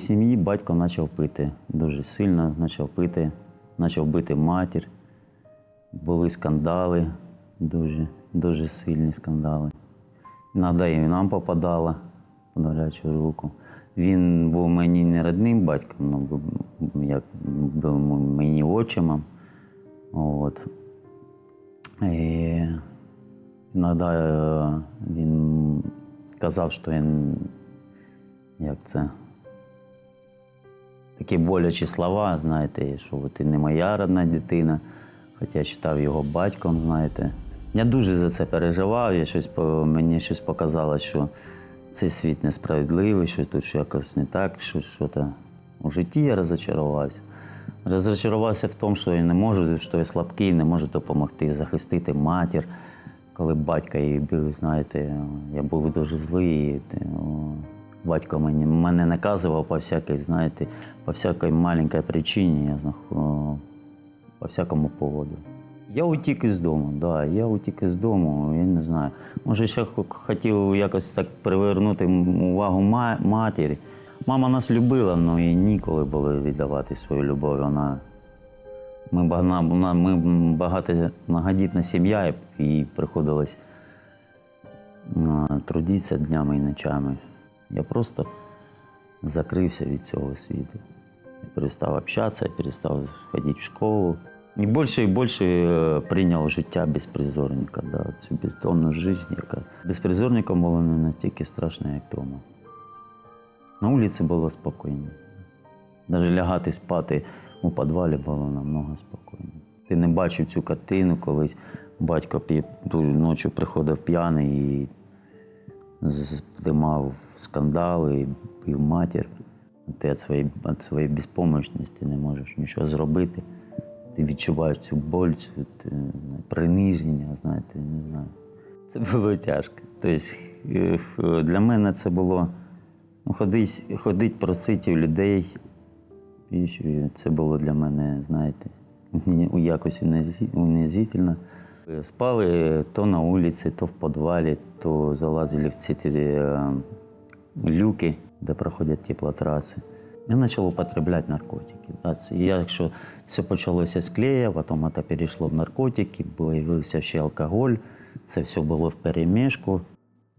сім'ї батько почав пити дуже сильно, почав пити, почав бити матір. Були скандали, дуже, дуже сильні скандали. Іноді і нам попадало по гарячу руку. Він був мені не родним батьком, ну, як був мені отчимом. От. І іноді е, він казав, що він як це. Такі болячі слова, знаєте, що ти не моя родна дитина, хоча я читав його батьком, знаєте. Я дуже за це переживав, я щось, мені щось показало, що цей світ несправедливий, що тут якось не так, що щось у житті я розочарувався. Розочарувався в тому, що я не можу, що я слабкий, не можу допомогти захистити матір. Коли батька її бив, знаєте, я був дуже злий. і, Батько мені, мене наказував по всякій, знаєте, по всякій маленькій причині, я знах, по всякому поводу. Я утік із дому, да, я утік із дому, я не знаю. Може, ще хотів якось так привернути увагу ма- матері. Мама нас любила, але їй ніколи було віддавати свою любов. Вона ми, вона- ми багато многодітна сім'я, і приходилось трудитися днями і ночами. Я просто закрився від цього світу. Я перестав общатися, я перестав ходити в школу. І більше і більше е, прийняв життя безпризорника, да, цю бездомну життя, яка безпризорником було не настільки страшно, як вдома. На вулиці було спокійно. Навіть лягати спати у підвалі було намного спокійно. Ти не бачив цю картину, колись батько пі- ночі приходив п'яний і здимав скандали, і матір. Ти від своєї, від своєї безпомощності не можеш нічого зробити. Ти відчуваєш цю боль, цю приниження, знаєте, не знаю. Це було тяжко. Тобто, для мене це було ну, ходить, ходить просити у людей. І це було для мене, знаєте, якось унизительно. Спали то на вулиці, то в підвалі, то залазили в ці е, люки, де проходять теплотраси. Я почав употребляти наркотики. Я, якщо все почалося з клея, потім це перейшло в наркотики, з'явився ще алкоголь, це все було в перемішку.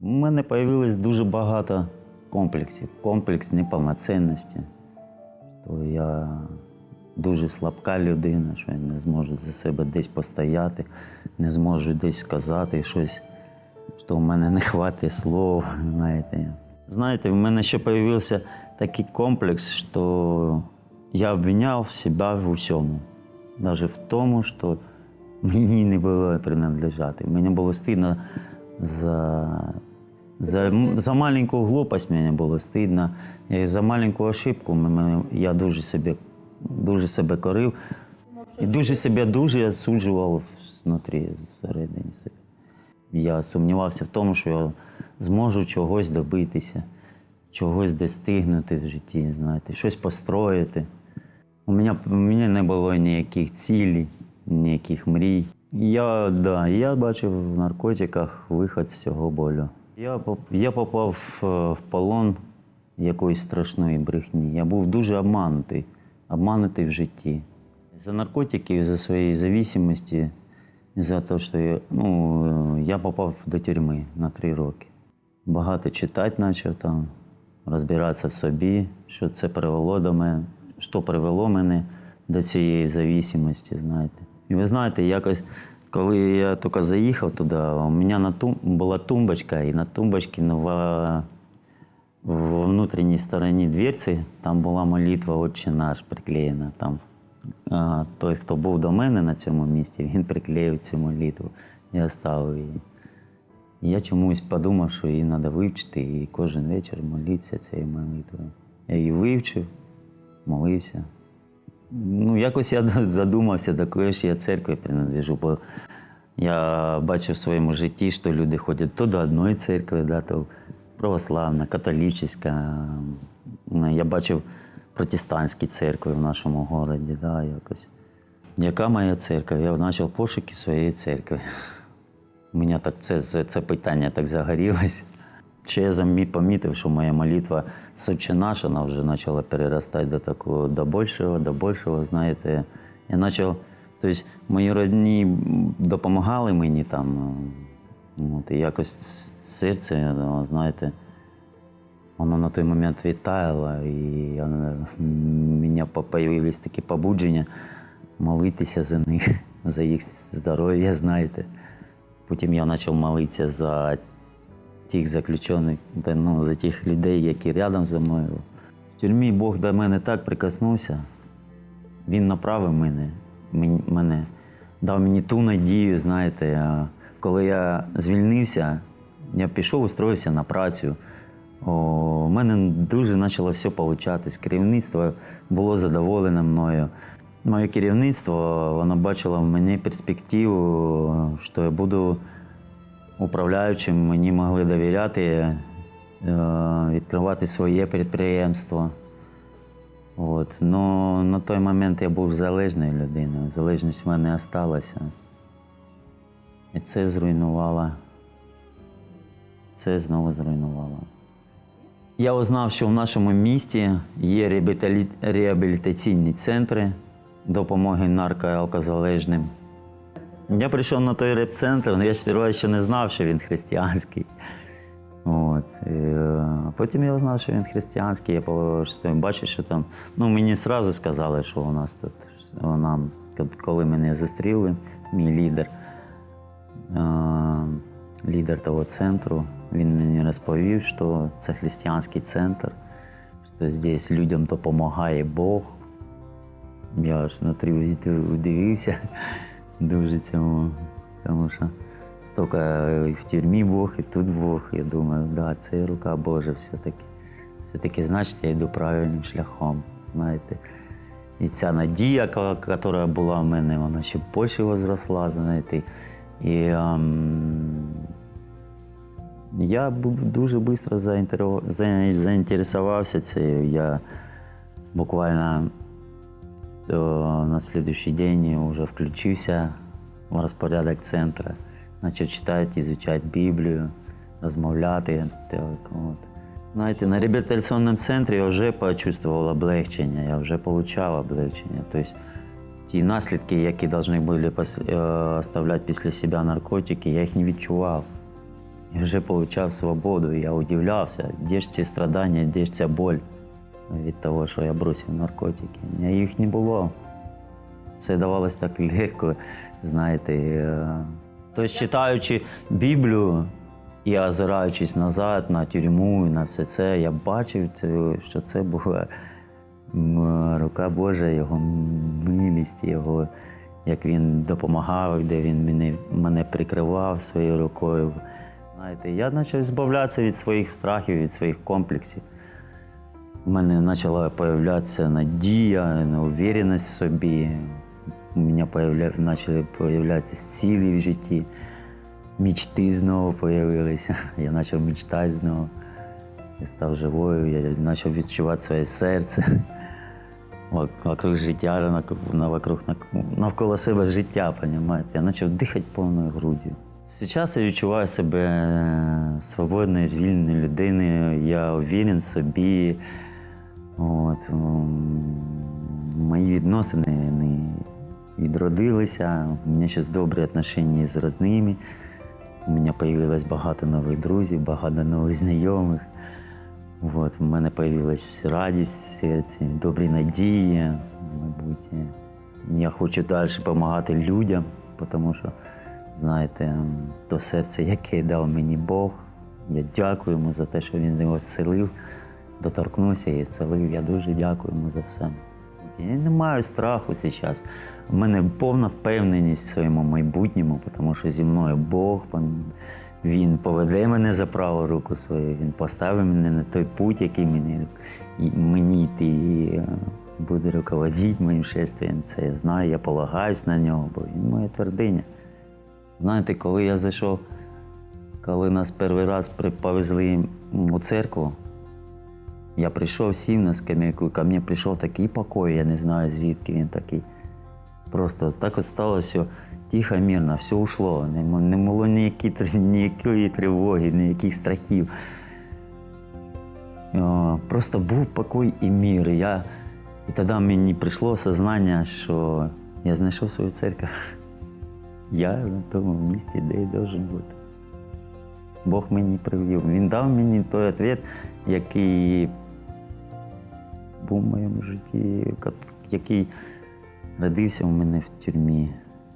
У мене з'явилось дуже багато комплексів. Комплекс неповноцінності. То я дуже слабка людина, що я не зможу за себе десь постояти, не зможу десь сказати щось, що в мене не вистачає слов. Знаєте. знаєте, в мене ще з'явився такий комплекс, що я обвиняв себе в усьому. Навіть в тому, що мені не було принадлежати. Мені було стидно за за, за маленьку глупость мені було стидно. І за маленьку ошибку я дуже себе, дуже себе корив. І дуже себе дуже осуджував внутрі, всередині себе. Я сумнівався в тому, що я зможу чогось добитися, чогось достигнути в житті, знаєте, щось построїти. У мене, у мене не було ніяких цілей, ніяких мрій. Я, да, я бачив в наркотиках виход з цього болю. Я, я попав е, в полон якоїсь страшної брехні. Я був дуже обманутий, обманутий в житті. За наркотики, за своєї зависимості, за те, що я, ну, я попав до тюрми на три роки. Багато читати почав там, розбиратися в собі, що це привело до мене, що привело мене до цієї зависимості, знаєте. І ви знаєте, якось, коли я тільки заїхав туди, у мене на тум, була тумбочка, і на тумбочці нова в внутренней стороні дверці там була молитва «Отче наш» приклеєна. Там а, той, хто був до мене на цьому місці, він приклеїв цю молитву. Я ставив її. І я чомусь подумав, що її треба вивчити і кожен вечір молитися цією молитвою. Я її вивчив, молився. Ну, якось я задумався, до якої ж я церкви принадлежу, бо я бачив в своєму житті, що люди ходять то до одної церкви, да, то православна, католічна. Ну, Я бачив протестантські церкви в нашому місті. Да, якось. Яка моя церква? Я почав пошуки своєї церкви. У мене так це, це, питання так загорілось. Ще я помітив, що моя молитва «Сотче наш», вона вже почала переростати до такого, до більшого, до більшого, знаєте. Я почав, тобто мої родні допомагали мені там. Е, От, і якось серце, знаєте, воно на той момент відтаяло, і я, у мене появились такі побудження молитися за них, за їх здоров'я, знаєте. Потім я почав молитися за тих заключених, ну, за тих людей, які рядом зі мною. В тюрмі Бог до мене так прикоснувся. Він направив мене, мене дав мені ту надію, знаєте, коли я звільнився, я пішов, устроївся на працю. У мене дуже почало все получатись. Керівництво було задоволене мною. Моє керівництво воно бачило в мені перспективу, що я буду управляючим, мені могли довіряти, е, відкривати своє підприємство. От. Но на той момент я був залежною людиною. Залежність в мене залишилася. І це зруйнувало. Це знову зруйнувало. Я узнав, що в нашому місті є реабілітаційні центри допомоги нарко- і алкозалежним. Я прийшов на той реп-центр, але я сперва ще не знав, що він християнський. От. І, е, потім я узнав, що він християнський. Я бачу, що там. Ну, мені одразу сказали, що у нас тут нам, коли мене зустріли, мій лідер, лідер того центру, він мені розповів, що це християнський центр, що здесь людям допомагає Бог. Я аж внутрі удив- удивився дуже цьому, тому що стільки в тюрмі Бог, і тут Бог. Я думаю, да, це рука Божа все-таки. Все-таки, значить, я йду правильним шляхом, знаєте. І ця надія, яка була в мене, вона ще більше возросла, знаєте. І ем, я дуже швидко заінтересувався цією. Я буквально е, на следующий день вже включився в розпорядок центру, почав читати, изучати Біблію, розмовляти. Так, от. Знаєте, на реабілітаційному центрі я вже почувствував облегчення, я вже отримав облегчення. Тобто ті наслідки, які повинні були е, оставляти після себе наркотики, я їх не відчував. Я вже отримав свободу, я удивлявся, де ж ці страдання, де ж ця боль від того, що я бросив наркотики. Мене їх не було. Все давалось так легко, знаєте. Тобто, читаючи Біблію і озираючись назад на тюрму і на все це, я бачив, що це була м, рука Божа, його милість, його, як він допомагав, де він мене, мене прикривав своєю рукою. Знаєте, я почав збавлятися від своїх страхів, від своїх комплексів. У мене почала появлятися надія, уверенность в собі. У мене почали появлятися цілі в житті. Мічти знову появилися. Я почав мечтати знову. Я став живою, я почав відчувати своє серце. Вокруг життя, нак- на- вокруг, нак- навколо себе життя, розумієте? Я почав дихати повною груддю. Зараз я відчуваю себе е, свободною, звільненою людиною. Я уверен в собі. От, мої відносини вони відродилися. У мене зараз добрі відношення з родними. У мене з'явилось багато нових друзів, багато нових знайомих. От, у мене з'явилась радість серці, добрі надії, мабуть. Я хочу далі допомагати людям, тому що, знаєте, то серце, яке дав мені Бог, я дякую йому за те, що він його зцелив, доторкнувся і зцелив. Я дуже дякую йому за все. Я не маю страху зараз. У мене повна впевненість в своєму майбутньому, тому що зі мною Бог, Він поведе мене за праву руку свою, він поставить мене на той путь, який мені, і мені йти, і е, буде руководити моїм шествием. Це я знаю, я полагаюсь на нього, бо він моя твердиня. Знаєте, коли я зайшов, коли нас перший раз повезли у церкву, я прийшов, сів на скамейку, і ко мені прийшов такий покой, я не знаю, звідки він такий. Просто так от стало все тихо, мирно, все ушло. Не, було ніякі, ніякої тривоги, ніяких страхів. просто був покой і мір. І Я, і тоді мені прийшло осознання, що я знайшов свою церкву. Я на тому місці, де і должен бути. Бог мені привів. Він дав мені той відповідь, який був в моєму житті, який родився у мене в тюрмі.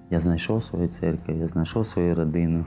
Я знайшов свою церкву, я знайшов свою родину.